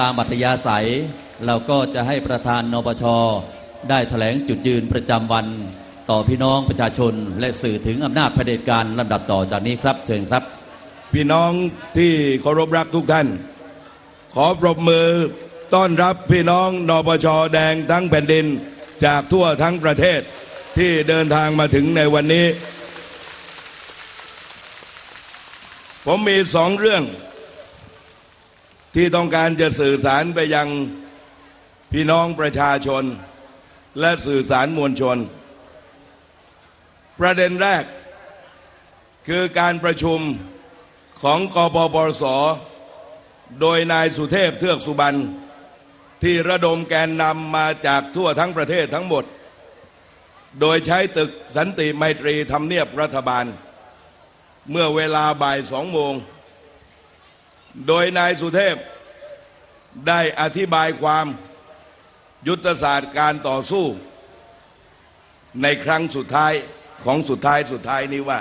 ตามอัตยาศัย เราก็จะให้ประธานนปช ได้แถลงจุดยืนประจำวัน ต่อพี่น้องประชาชน และสื่อถึงอำนาจเผด็จการลำดับต่อจากนี้ครับเชิญครับ พี่น้องที่เคารพรักทุกท่าน ขอปรบมือต้อนรับพี่น้องนปชแดงทั้งแผ่นดินจากทั่วทั้งประเทศที่เดินทางมาถึงในวันนี้ ผมมีสองเรื่อง ที่ต้องการจะสื่อสารไปยังพี่น้องประชาชน และสื่อสารมวลชน ประเด็นแรก คือการประชุมของกปปส โดยนายสุเทพเทือกสุบรรณที่ระดมแกนนำมาจากทั่วทั้งประเทศทั้งหมด โดยใช้ตึกสันติไมตรีทำเนียบรัฐบาล เมื่อเวลาบ่ายสองโมง โดยนายสุเทพได้อธิบายความยุทธศาสตร์การต่อสู้ ในครั้งสุดท้ายของสุดท้ายสุดท้ายนี้ว่า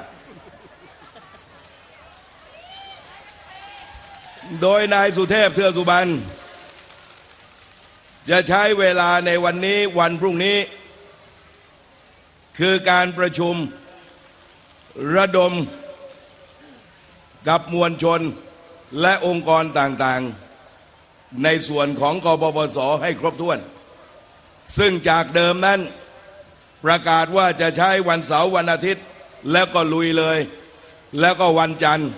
โดยนายสุเทพเทือกสุบรรณจะใช้เวลาในวันนี้วันพรุ่งนี้ คือการประชุม ระดมกับมวลชน และองค์กรต่างๆ ในส่วนของกปปสให้ครบถ้วน ซึ่งจากเดิมนั้นประกาศว่าจะใช้วันเสาร์วันอาทิตย์ แล้วก็ลุยเลย แล้วก็วันจันทร์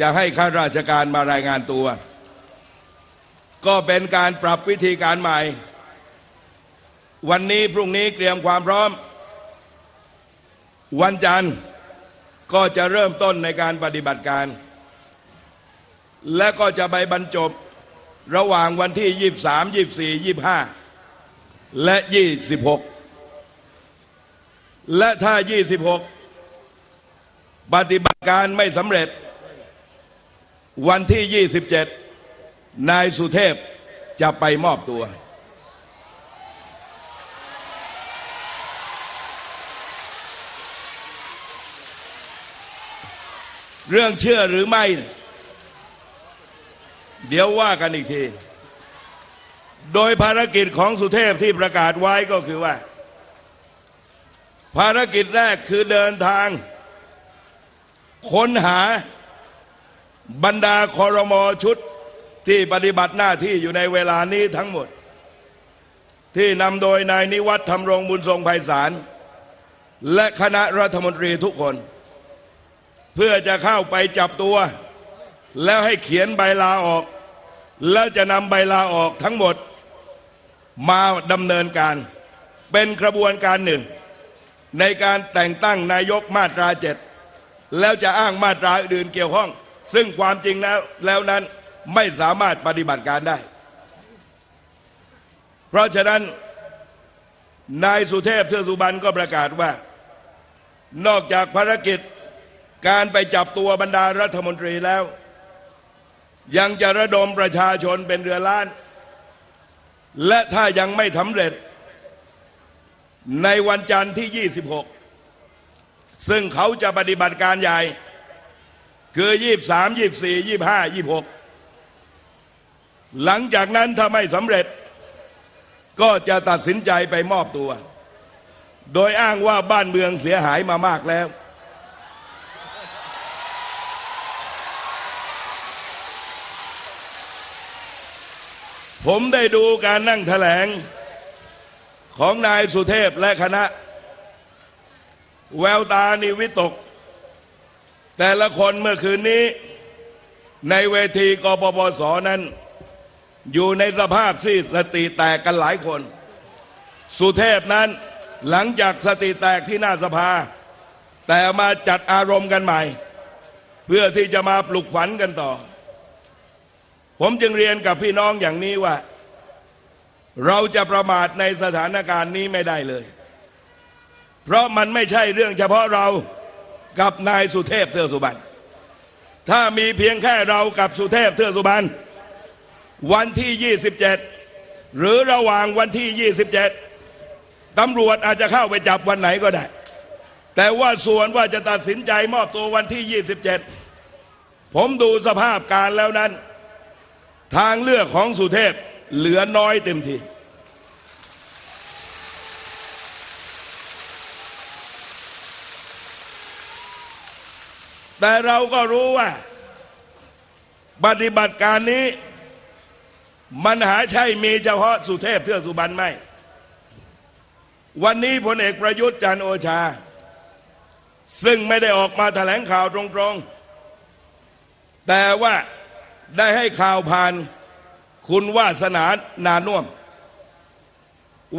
จะให้ข้าราชการมารายงานตัว ก็เป็นการปรับวิธีการใหม่ วันนี้พรุ่งนี้เตรียมความพร้อม วันจันทร์ก็จะเริ่มต้นในการปฏิบัติการ และก็จะไปบรรจบระหว่างวันที่ 23 24 25 และ 26 และถ้า 26 ปฏิบัติการไม่สำเร็จ วันที่ 27 นายสุเทพจะไปมอบตัว เรื่องเชื่อหรือไม่ เดี๋ยวว่ากันอีกที โดยภารกิจของสุเทพที่ประกาศไว้ก็คือว่า ภารกิจแรกคือเดินทาง ค้นหาบรรดาคอรมอชุดที่ปฏิบัติหน้าที่อยู่ในเวลานี้ทั้งหมด ที่นำโดยนายนิวัฒน์ธรรมรงบุญทรงไพศาลและคณะรัฐมนตรีทุกคน เพื่อจะเข้าไปจับตัว แล้วให้เขียนใบลาออก แล้วจะนำใบลาออกทั้งหมดมาดำเนินการ เป็นกระบวนการหนึ่ง ในการแต่งตั้งนายกมาตราเจ็ดแล้วจะอ้างมาตราอื่นเกี่ยวข้อง ซึ่งความจริงแล้วแล้วนั้นไม่สามารถปฏิบัติการได้ เพราะฉะนั้นนายสุเทพเทือกสุบรรณก็ประกาศว่า นอกจากภารกิจการไปจับตัวบรรดารัฐมนตรีแล้ว ยังจะระดมประชาชนเป็นเรือล้าน และถ้ายังไม่สำเร็จ ในวันจันทร์ที่ 26 ซึ่งเขาจะปฏิบัติการใหญ่ คือ 23 24 25 26 หลังจากนั้นถ้าไม่สำเร็จ ก็จะตัดสินใจไปมอบตัว โดยอ้างว่าบ้านเมืองเสียหายมามากแล้ว ผมได้ดูการนั่งแถลง ของนายสุเทพและคณะ แววตานี่วิตก แต่ละคนเมื่อคืนนี้ ในเวทีกปปสนั้น อยู่ในสภาพที่สติแตกกันหลายคน สุเทพนั้นหลังจากสติแตกที่หน้าสภา แต่มาจัดอารมณ์กันใหม่ เพื่อที่จะมาปลุกฝันกันต่อ ผมจึงเรียนกับพี่น้องอย่างนี้ว่า เราจะประมาทในสถานการณ์นี้ไม่ได้เลย เพราะมันไม่ใช่เรื่องเฉพาะเรากับนายสุเทพเทือกสุบรรณถ้ามีเพียงแค่เรากับสุเทพเทือกสุบรรณวันที่ 27 หรือระหว่างวันที่ 27ตำรวจอาจจะเข้าไปจับวันไหนก็ได้ แต่ว่าส่วนว่าจะตัดสินใจมอบตัววันที่ 27 ผมดูสภาพการแล้วนั้น ทางเลือกของสุเทพเหลือน้อยเต็มทีแต่เราก็รู้ว่า ปฏิบัติการนี้ มันหาใช่มีเฉพาะสุเทพเทือกสุบรรณไม่ วันนี้พลเอกประยุทธ์จันโอชา ซึ่งไม่ได้ออกมาแถลงข่าวตรงๆ แต่ว่า ได้ให้ข่าวผ่านคุณวาสนานานุ่ม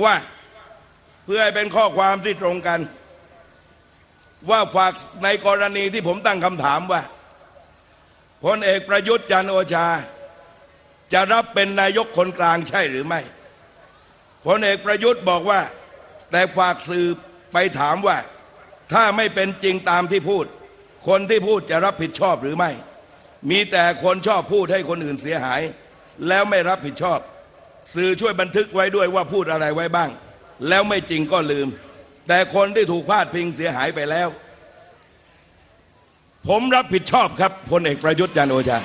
ว่าเพื่อให้เป็นข้อความที่ตรงกัน ว่าฝากในกรณีที่ผมตั้งคำถามว่าพลเอกประยุทธ์จันโอชา จะรับเป็นนายกคนกลางใช่หรือไม่พลเอกประยุทธ์บอกว่า แต่ฝากสื่อไปถามว่า ถ้าไม่เป็นจริงตามที่พูด คนที่พูดจะรับผิดชอบหรือไม่ มีแต่คนชอบพูดให้คนอื่นเสียหาย แล้วไม่รับผิดชอบ สื่อช่วยบันทึกไว้ด้วยว่าพูดอะไรไว้บ้าง แล้วไม่จริงก็ลืม แต่คนที่ถูกพาดพิงเสียหายไปแล้ว ผมรับผิดชอบครับพลเอกประยุทธ์จันโอชา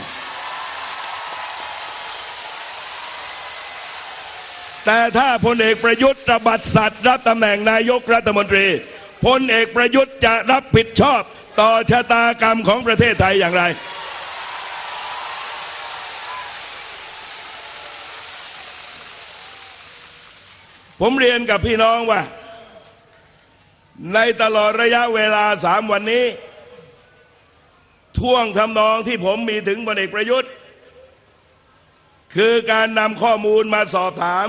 แต่ถ้าพลเอกประยุทธ์ระบัดสัตว์รับตำแหน่งนายกรัฐมนตรีพลเอกประยุทธ์จะรับผิดชอบต่อชะตากรรมของประเทศไทยอย่างไร ผมเรียนกับพี่น้องว่า ในตลอดระยะเวลาสามวันนี้ ท่วงทำนองที่ผมมีถึงพลเอกประยุทธ์ คือการนำข้อมูลมาสอบถาม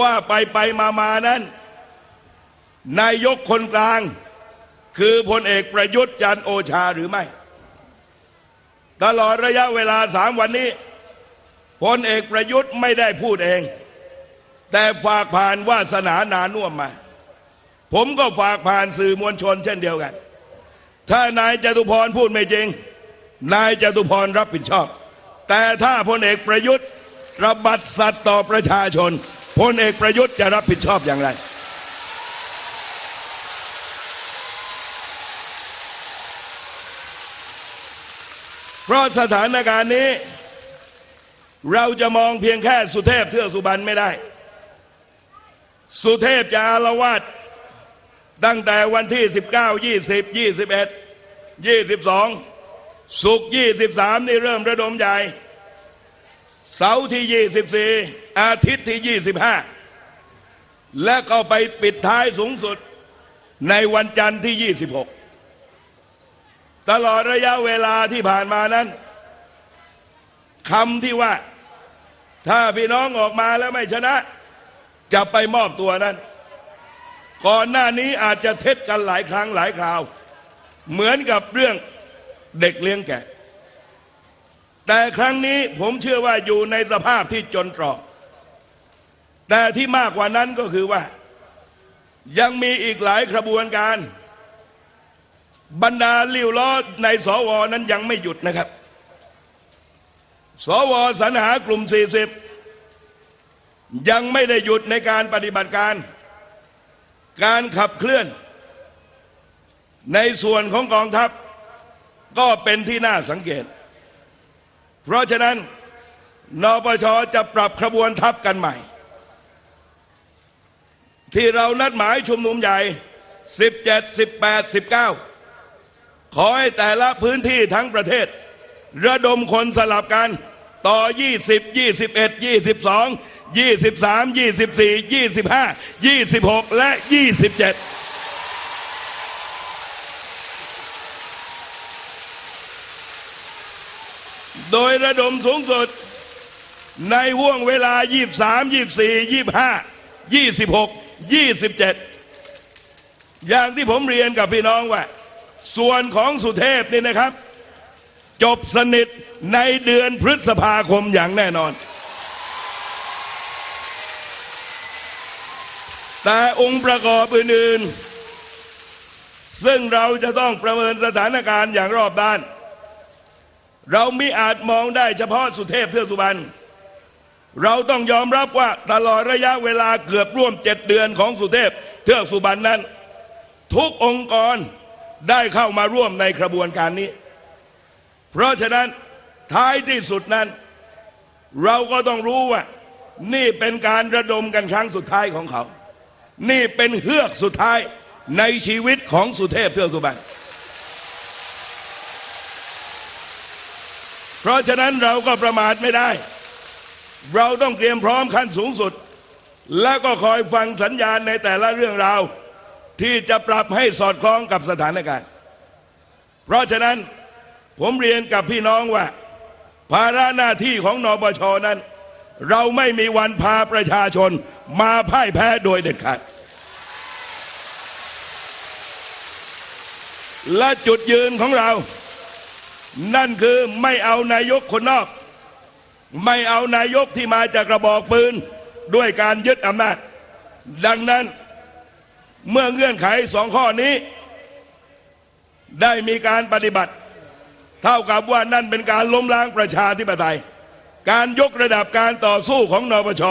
ว่าไปไปมามานั้นนายกคนกลาง คือพลเอกประยุทธ์จันโอชาหรือไม่ ตลอดระยะเวลาสามวันนี้พลเอกประยุทธ์ไม่ได้พูดเอง แต่ฝากผ่านวาสนานานุ่วมมา ผมก็ฝากผ่านสื่อมวลชนเช่นเดียวกัน ถ้านายจตุพรพูดไม่จริง นายจตุพรรับผิดชอบ แต่ถ้าพลเอกประยุทธ์ระบัดสัตว์ต่อประชาชนพลเอกประยุทธ์จะรับผิดชอบอย่างไร เพราะสถานการณ์นี้ เราจะมองเพียงแค่สุเทพเทือกสุบรรณไม่ได้ สุเทพจะอารวาสตั้งแต่วันที่ 19 20 21 22 สุก23 นี่เริ่มระดมใหญ่ เสาร์ที่ 24 อาทิตย์ที่ 25 และก็ไปปิดท้ายสูงสุดในวันจันทร์ที่ 26 ตลอดระยะเวลาที่ผ่านมานั้นคำที่ว่า ถ้าพี่น้องออกมาแล้วไม่ชนะ จะไปมอบตัวนั้น ก่อนหน้านี้อาจจะเท็จกันหลายครั้งหลายคราว เหมือนกับเรื่องเด็กเลี้ยงแกะ แต่ครั้งนี้ผมเชื่อว่าอยู่ในสภาพที่จนตรอก แต่ที่มากกว่านั้นก็คือว่า ยังมีอีกหลายกระบวนการ บรรดาลิ้วล้อในสวนั้นยังไม่หยุดนะครับ สวสรรหากลุ่ม 40 ยังไม่ได้หยุดในการปฏิบัติการ การขับเคลื่อน ในส่วนของกองทัพ ก็เป็นที่น่าสังเกต เพราะฉะนั้นนปชจะปรับขบวนทัพกันใหม่ ที่เรานัดหมายชุมนุมใหญ่ 17 18 19 ขอให้แต่ละพื้นที่ทั้งประเทศ ระดมคนสลับกันต่อ 20 21 22 23 24 25 26 และ 27โดยระดมสูงสุด ในห่วงเวลา 23 24 25 26 27 อย่างที่ผมเรียนกับพี่น้องว่า ส่วนของสุเทพนี่นะครับ จบสนิทในเดือนพฤษภาคมอย่างแน่นอน แต่องค์ประกอบอื่นๆ ซึ่งเราจะต้องประเมินสถานการณ์อย่างรอบด้าน เราไม่อาจมองได้เฉพาะสุเทพเทือกสุบรรณเราต้องยอมรับว่าตลอดระยะเวลาเกือบร่วมเจ็ดเดือนของสุเทพเทือกสุบรรณนั้น ทุกองค์กรได้เข้ามาร่วมในกระบวนการนี้ เพราะฉะนั้นท้ายที่สุดนั้น เราก็ต้องรู้ว่า นี่เป็นการระดมกันครั้งสุดท้ายของเขา นี่เป็นเฮือกสุดท้ายในชีวิตของสุเทพเทือกสุบรรณเพราะฉะนั้นเราก็ประมาทไม่ได้ เราต้องเตรียมพร้อมขั้นสูงสุด แล้วก็คอยฟังสัญญาณในแต่ละเรื่องราว ที่จะปรับให้สอดคล้องกับสถานการณ์ เพราะฉะนั้นผมเรียนกับพี่น้องว่า ภาระหน้าที่ของนปชนั้น เราไม่มีวันพาประชาชนมาพ่ายแพ้โดยเด็ดขาด และจุดยืนของเรา นั่นคือไม่เอานายกคนนอก ไม่เอานายกที่มาจากกระบอกปืน ด้วยการยึดอำนาจ ดังนั้นเมื่อเงื่อนไขสองข้อนี้ ได้มีการปฏิบัติ เท่ากับว่านั่นเป็นการล้มล้างประชาธิปไตย การยกระดับการต่อสู้ของนปช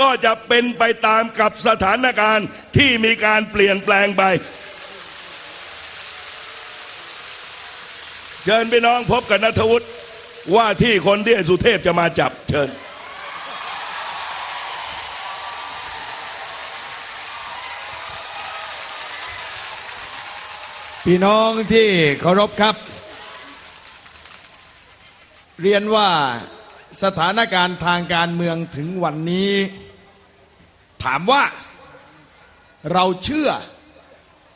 ก็จะเป็นไปตามกับสถานการณ์ที่มีการเปลี่ยนแปลงไป เชิญพี่น้องพบกับนัทวุฒิว่าที่คนที่สุเทพจะมาจับเชิญพี่น้องที่เคารพครับ เรียนว่า สถานการณ์ทางการเมืองถึงวันนี้ ถามว่าเราเชื่อ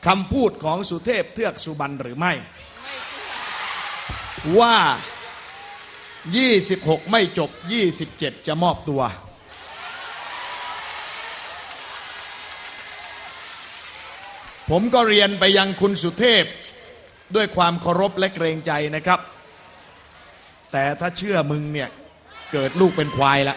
คำพูดของสุเทพเทือกสุบรรณหรือไม่ ว่า 26 ไม่จบ 27 จะมอบตัว ผมก็เรียนไปยังคุณสุเทพด้วยความเคารพและเกรงใจนะครับ แต่ถ้าเชื่อมึงเนี่ย เกิดลูกเป็นควายละ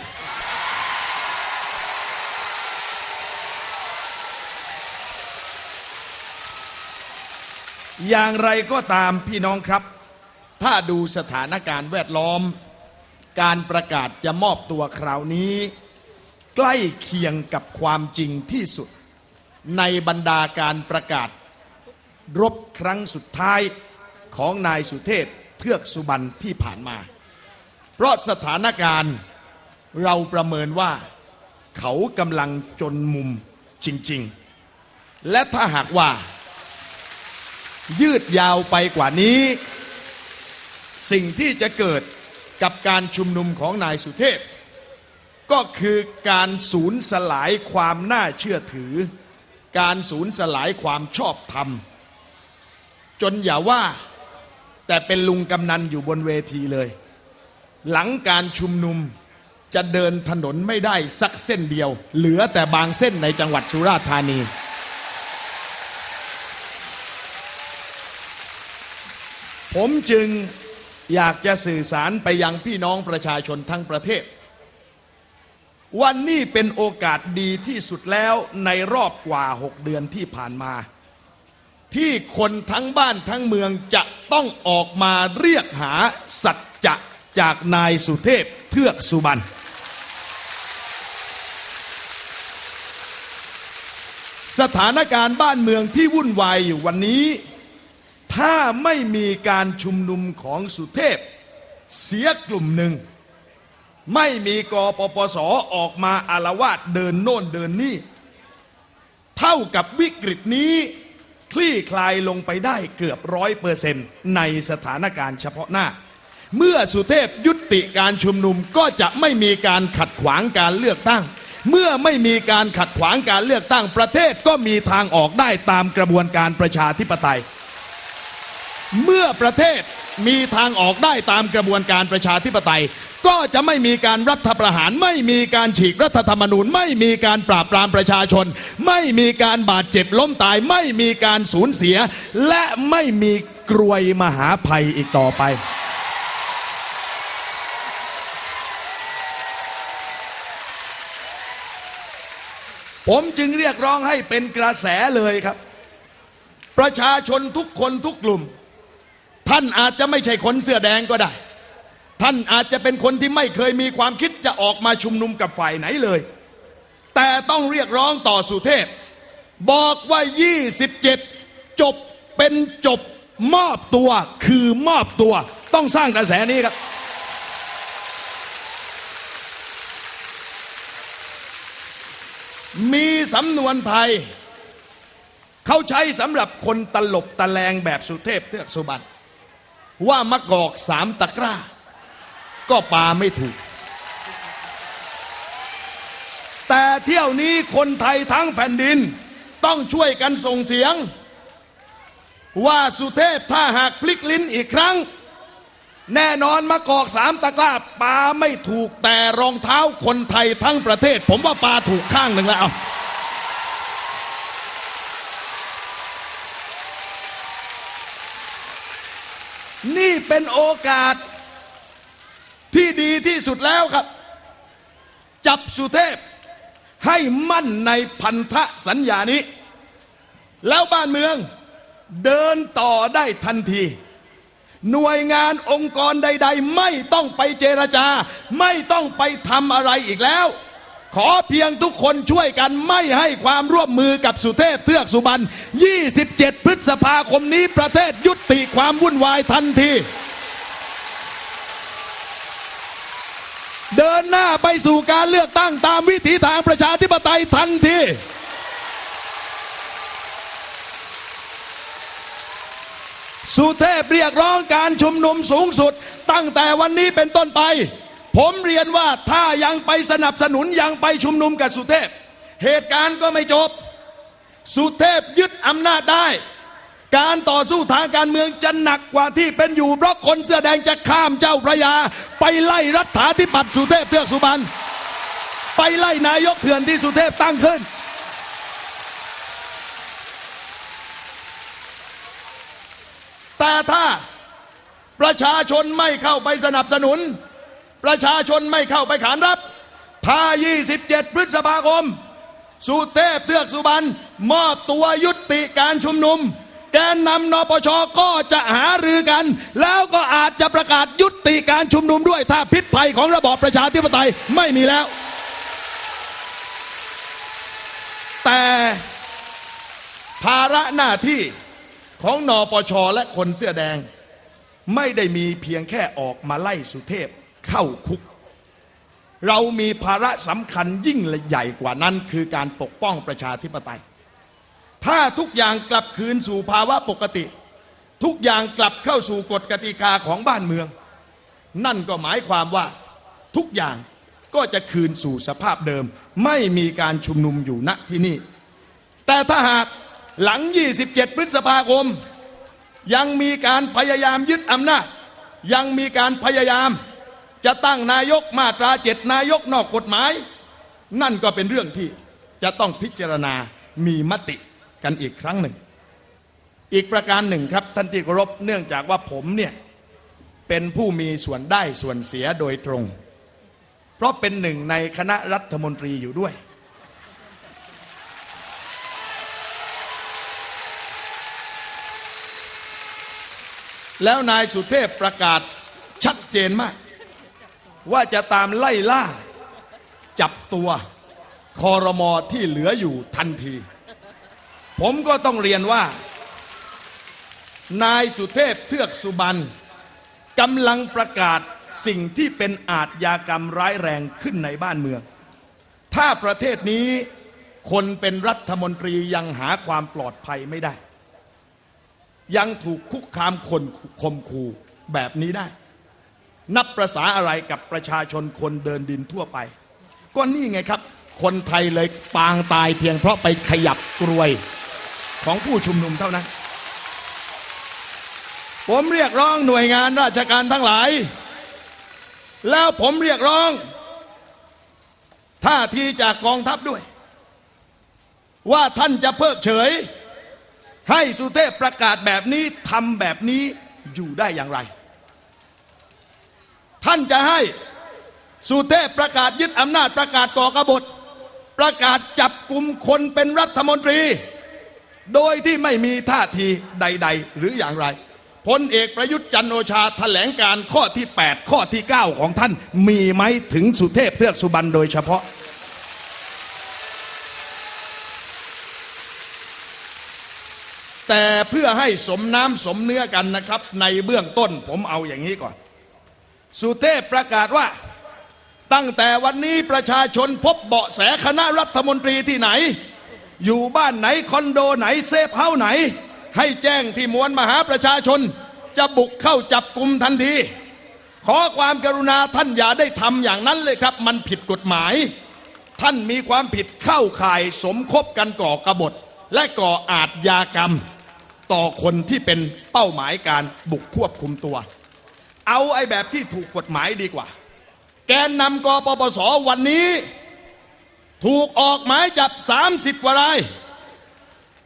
อย่างไรก็ตามพี่น้องครับ ถ้าดูสถานการณ์แวดล้อม การประกาศจะมอบตัวคราวนี้ ใกล้เคียงกับความจริงที่สุด ในบรรดาการประกาศ รบครั้งสุดท้ายของนายสุเทพเทือกสุบรรณที่ผ่านมา เพราะสถานการณ์เราประเมินว่าเขากำลังจนมุมจริง ๆ และถ้าหากว่า ยืดยาวไปกว่านี้ สิ่งที่จะเกิดกับการชุมนุมของนายสุเทพ ก็คือการสูญสลายความน่าเชื่อถือ การสูญสลายความชอบธรรม จนอย่าว่าแต่เป็นลุงกำนันอยู่บนเวทีเลย หลังการชุมนุมจะเดินถนนไม่ได้สักเส้นเดียว เหลือแต่บางเส้นในจังหวัดสุราษฎร์ธานี ผมจึงอยากจะสื่อสารไปยังพี่น้องประชาชนทั้งประเทศ วันนี้เป็นโอกาสดีที่สุดแล้วในรอบกว่า 6 เดือนที่ผ่านมา ที่คนทั้งบ้านทั้งเมืองจะต้องออกมาเรียกหาสัจจะ จากนายสุเทพเทือกสุบรรณสถานการณ์บ้านเมืองที่วุ่นวายอยู่วันนี้ ถ้าไม่มีการชุมนุมของสุเทพ เสียกลุ่มหนึ่ง ไม่มีกปปสออกมาอารวาสเดินโน่นเดินนี่ เท่ากับวิกฤตนี้ คลี่คลายลงไปได้เกือบร้อยเปอร์เซ็นต์ในสถานการณ์เฉพาะหน้า เมื่อสุเทพยุติการชุมนุมก็จะไม่มีการขัดขวางการเลือกตั้ง เมื่อไม่มีการขัดขวางการเลือกตั้งประเทศก็มีทางออกได้ตามกระบวนการประชาธิปไตย เมื่อประเทศมีทางออกได้ตามกระบวนการประชาธิปไตย ก็จะไม่มีการรัฐประหาร ไม่มีการฉีกรัฐธรรมนูญ ไม่มีการปราบปรามประชาชน ไม่มีการบาดเจ็บล้มตาย ไม่มีการสูญเสีย และไม่มีกรวยมหาภัยอีกต่อไป ผมจึงเรียกร้องให้เป็นกระแสเลยครับ ประชาชนทุกคนทุกกลุ่ม ท่านอาจจะไม่ใช่คนเสื้อแดงก็ได้ ท่านอาจจะเป็นคนที่ไม่เคยมีความคิดจะออกมาชุมนุมกับฝ่ายไหนเลย แต่ต้องเรียกร้องต่อสุเทพ บอกว่า 27 จบเป็นจบมอบตัวคือมอบตัว ต้องสร้างกระแสนี้ครับ มีสำนวนไทย เขาใช้สำหรับคนตลบตะแลงแบบสุเทพเทือกสุบรรณว่ามะกอกสามตะกร้า ก็ปาไม่ถูก แต่เที่ยวนี้คนไทยทั้งแผ่นดินต้องช่วยกันส่งเสียง ว่าสุเทพถ้าหากพลิกลิ้นอีกครั้ง แน่นอนมะกอกสามตะกร้าปาไม่ถูกแต่รองเท้าคนไทยทั้งประเทศ ผมว่าปาถูกข้างหนึ่งแล้ว นี่เป็นโอกาสที่ดีที่สุดแล้วครับ จับสุเทพให้มั่นในพันธสัญญานี้ แล้วบ้านเมืองเดินต่อได้ทันที หน่วยงานองค์กรใด ๆ ไม่ต้องไปเจรจา ไม่ต้องไปทำอะไรอีกแล้ว ขอเพียงทุกคนช่วยกันไม่ให้ความร่วมมือกับสุเทพเทือกสุบรรณ 27 พฤษภาคมนี้ประเทศยุติความวุ่นวายทันที เดินหน้าไปสู่การเลือกตั้งตามวิถีทางประชาธิปไตยทันที สุเทพเรียกร้องการชุมนุมสูงสุด ตั้งแต่วันนี้เป็นต้นไป ผมเรียนว่าถ้ายังไปสนับสนุนยังไปชุมนุมกับสุเทพ เหตุการณ์ก็ไม่จบ สุเทพยึดอำนาจได้ การต่อสู้ทางการเมืองจะหนักกว่าที่เป็นอยู่เพราะคนเสื้อแดงจะข้ามเจ้าพระยา ไปไล่รัฐาธิปัตย์สุเทพเทือกสุบรรณไปไล่นายกเถื่อนที่สุเทพตั้งขึ้น แต่ถ้าประชาชนไม่เข้าไปสนับสนุน ประชาชนไม่เข้าไปขานรับถ้า27 พฤษภาคม สุเทพเทือกสุบรรณมอบตัวยุติการชุมนุม แกนนำนปชก็จะหารือกัน แล้วก็อาจจะประกาศยุติการชุมนุมด้วย ถ้าพิษภัยของระบอบประชาธิปไตยไม่มีแล้ว แต่ภาระหน้าที่ ของนอปชและคนเสื้อแดง ไม่ได้มีเพียงแค่ออกมาไล่สุเทพเข้าคุก เรามีภาระสำคัญยิ่งใหญ่กว่านั้น คือการปกป้องประชาธิปไตย ถ้าทุกอย่างกลับคืนสู่ภาวะปกติ ทุกอย่างกลับเข้าสู่กฎกติกาของบ้านเมือง นั่นก็หมายความว่าทุกอย่างก็จะคืนสู่สภาพเดิม ไม่มีการชุมนุมอยู่ณที่นี่ แต่ถ้าหาก หลัง 27 พฤษภาคม ยังมีการพยายามยึดอำนาจ ยังมีการพยายาม จะตั้งนายกมาตราเจ็ดนายกนอกกฎหมาย นั่นก็เป็นเรื่องที่จะต้องพิจารณามีมติกันอีกครั้งหนึ่ง อีกประการหนึ่งครับท่านที่เคารพเนื่องจากว่าผมเนี่ยเป็นผู้มีส่วนได้ส่วนเสียโดยตรง เพราะเป็นหนึ่งในคณะรัฐมนตรีอยู่ด้วย แล้วนายสุเทพประกาศชัดเจนมาก ว่าจะตามไล่ล่า จับตัวคอรมอที่เหลืออยู่ทันที ผมก็ต้องเรียนว่า นายสุเทพเทือกสุบรรณกำลังประกาศสิ่งที่เป็นอาทยากรรมร้ายแรงขึ้นในบ้านเมือง ถ้าประเทศนี้คนเป็นรัฐมนตรียังหาความปลอดภัยไม่ได้ ยังถูกคุกคามคนคมคู่แบบนี้ได้ นับประษาอะไรกับประชาชนคนเดินดินทั่วไป ก็นี่ไงครับ คนไทยเลยปางตายเพียงเพราะไปขยับกรวยของผู้ชุมนุมเท่านั้น ผมเรียกร้องหน่วยงานราชการทั้งหลาย แล้วผมเรียกร้องท่าทีจากกองทัพด้วย ว่าท่านจะเพิกเฉย ให้สุเทพประกาศแบบนี้ทำแบบนี้อยู่ได้อย่างไร ท่านจะให้สุเทพประกาศยึดอำนาจประกาศก่อกบฏ ประกาศจับกลุ่มคนเป็นรัฐมนตรี โดยที่ไม่มีท่าทีใด ๆ หรืออย่างไรพลเอกประยุทธ์จันโอชาแถลงการข้อที่ 8 ข้อที่ 9 ของท่านมีไหมถึงสุเทพเทือกสุบรรณโดยเฉพาะ แต่เพื่อให้สมน้ำสมเนื้อกันนะครับ ในเบื้องต้นผมเอาอย่างนี้ก่อน สุเทพประกาศว่า ตั้งแต่วันนี้ประชาชนพบเบาะแสคณะรัฐมนตรีที่ไหน อยู่บ้านไหนคอนโดไหนเซฟเฮาไหน ให้แจ้งที่มวลมหาประชาชน จะบุกเข้าจับกลุ่มทันที ขอความกรุณาท่านอย่าได้ทำอย่างนั้นเลยครับ มันผิดกฎหมาย ท่านมีความผิดเข้าข่ายสมคบกันก่อกระบฏและก่ออาทยากรรม ต่อคนที่เป็นเป้าหมายการบุกควบคุมตัว เอาไอ้แบบที่ถูกกฎหมายดีกว่า แกนนำกปปสวันนี้ ถูกออกหมายจับ 30 กว่าราย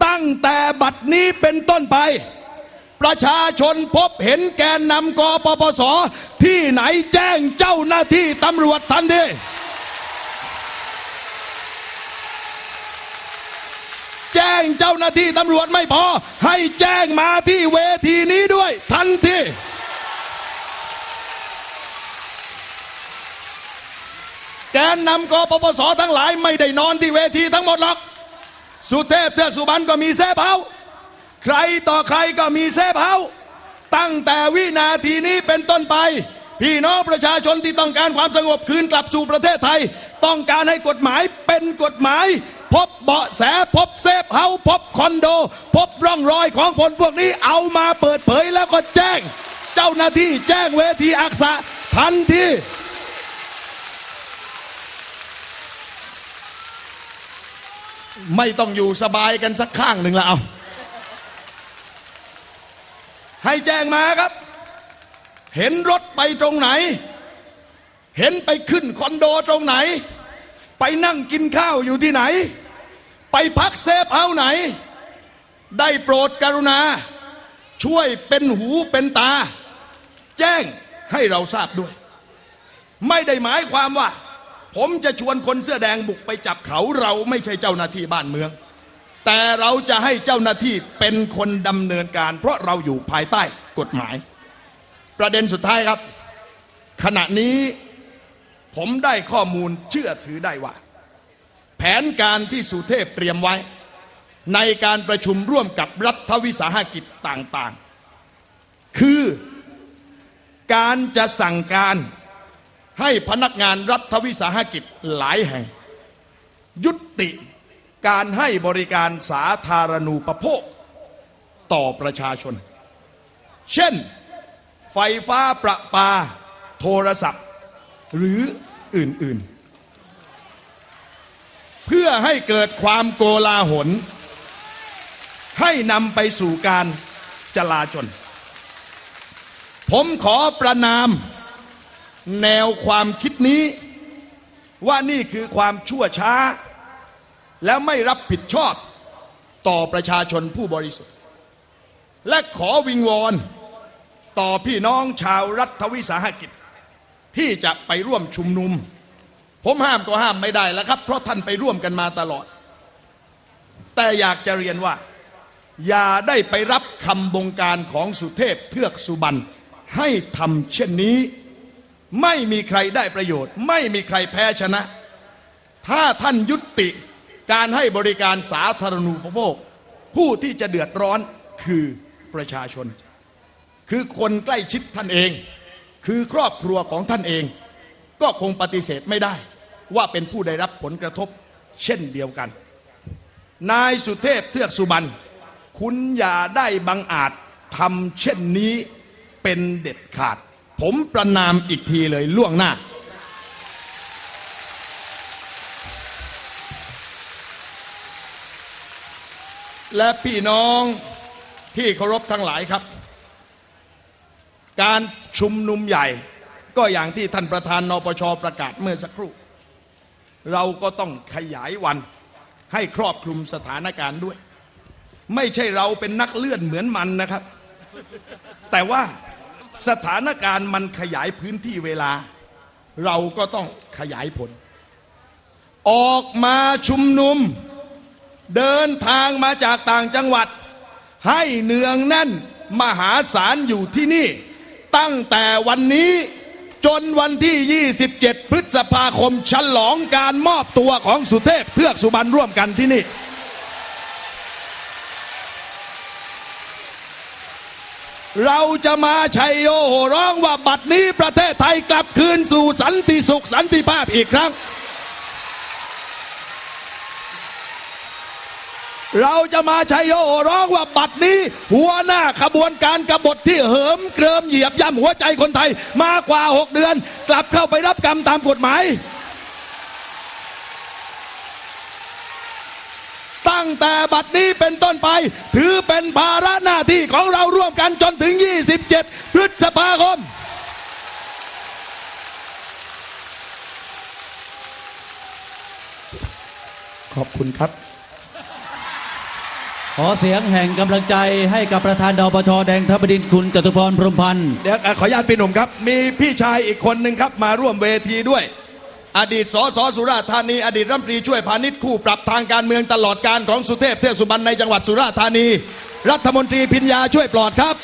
ตั้งแต่บัดนี้เป็นต้นไป ประชาชนพบเห็นแกนนำกปปสที่ไหนแจ้งเจ้าหน้าที่ตำรวจทันที แจ้งเจ้าหน้าที่ตำรวจไม่พอ ให้แจ้งมาที่เวทีนี้ด้วย ทันทีแกนนำกปปสทั้งหลายไม่ได้นอนที่เวทีทั้งหมดหรอก สุเทพเทือกสุบรรณก็มีเซฟเฮาใครต่อใครก็มีเซฟเฮาตั้งแต่วินาทีนี้เป็นต้นไป พี่น้องประชาชนที่ต้องการความสงบคืนกลับสู่ประเทศไทย ต้องการให้กฎหมายเป็นกฎหมาย พบเบาะแสพบเซฟเฮาพบคอนโด พบร่องรอยของคนพวกนี้เอามาเปิดเผยแล้วก็แจ้ง เจ้าหน้าที่แจ้งเวทีอักษะทันทีไม่ต้องอยู่สบายกันสักข้างหนึ่งละเอา ให้แจ้งมาครับ เห็นรถไปตรงไหน เห็นไปขึ้นคอนโดตรงไหน ไปนั่งกินข้าวอยู่ที่ไหน ไปพักเซฟเฮาไหน ได้โปรดกรุณา ช่วยเป็นหูเป็นตา แจ้งให้เราทราบด้วย ไม่ได้หมายความว่า ผมจะชวนคนเสื้อแดงบุกไปจับเขาเราไม่ใช่เจ้าหน้าที่บ้านเมือง แต่เราจะให้เจ้าหน้าที่เป็นคนดำเนินการ เพราะเราอยู่ภายใต้กฎหมาย ประเด็นสุดท้ายครับ ขณะนี้ ผมได้ข้อมูลเชื่อถือได้ว่า แผนการที่สุเทพเตรียมไว้ ในการประชุมร่วมกับรัฐวิสาหกิจต่างๆ คือการจะสั่งการให้พนักงานรัฐวิสาหกิจหลายแห่ง ยุติการให้บริการสาธารณูปโภค ต่อประชาชน เช่น ไฟฟ้าประปา โทรศัพท์ หรืออื่นๆ เพื่อให้เกิดความโกลาหล ให้นำไปสู่การจลาจลผมขอประนามแนวความคิดนี้ ว่านี่คือความชั่วช้า และไม่รับผิดชอบต่อประชาชนผู้บริสุทธิ์ และขอวิงวอนต่อพี่น้องชาวรัฐวิสาหกิจ ที่จะไปร่วมชุมนุม ผมห้ามก็ห้ามไม่ได้แล้วครับ เพราะท่านไปร่วมกันมาตลอด แต่อยากจะเรียนว่า อย่าได้ไปรับคำบงการของสุเทพเทือกสุบรรณให้ทำเช่นนี้ ไม่มีใครได้ประโยชน์ ไม่มีใครแพ้ชนะ ถ้าท่านยุติการให้บริการสาธารณูปโภค ผู้ที่จะเดือดร้อนคือประชาชน คือคนใกล้ชิดท่านเอง คือครอบครัวของท่านเอง ก็คงปฏิเสธไม่ได้ ว่าเป็นผู้ได้รับผลกระทบเช่นเดียวกัน นายสุเทพเทือกสุบรรณคุณอย่าได้บังอาจทำเช่นนี้เป็นเด็ดขาด ผมประนามอีกทีเลยล่วงหน้า และพี่น้องที่เคารพทั้งหลายครับ การชุมนุมใหญ่ ก็อย่างที่ท่านประธานนปชประกาศเมื่อสักครู่ เราก็ต้องขยายวันให้ครอบคลุมสถานการณ์ด้วย ไม่ใช่เราเป็นนักเลื่อนเหมือนมันนะครับ แต่ว่าสถานการณ์มันขยายพื้นที่เวลา เราก็ต้องขยายผล ออกมาชุมนุม เดินทางมาจากต่างจังหวัด ให้เนืองแน่นมหาศาลอยู่ที่นี่ ตั้งแต่วันนี้จนวันที่ 27 พฤษภาคม ฉลองการมอบตัวของสุเทพเทือกสุบรรณร่วมกันที่นี่ เราจะมาชัยโยโหร้องว่าบัดนี้ประเทศไทยกลับคืนสู่สันติสุขสันติภาพอีกครั้ง เราจะมาชัยโยร้องว่าบัดนี้ หัวหน้าขบวนการกบฏที่เหิมเกริมเหยียบย่ำหัวใจคนไทยมากว่า 6 เดือน กลับเข้าไปรับกรรมตามกฎหมาย ตั้งแต่บัดนี้เป็นต้นไป ถือเป็นภาระหน้าที่ของเราร่วมกันจนถึง 27 พฤษภาคมขอบคุณครับ ขอเสียงแห่งกำลังใจให้กับประธานดปชแดงทัพดินคุณจตุพรพรหมพันธ์ เดี๋ยวเอ่อขออนุญาตพี่หนุ่มครับ มีพี่ชายอีกคนหนึ่งครับ มาร่วมเวทีด้วย อดีตสสสุราษฎร์ธานี อดีตรัฐมนตรีช่วยพาณิชย์คู่ปรับทางการเมืองตลอดการของสุเทพเทือกสุบรรณในจังหวัดสุราษฎร์ธานี รัฐมนตรีพิญญาช่วยปลอดครับ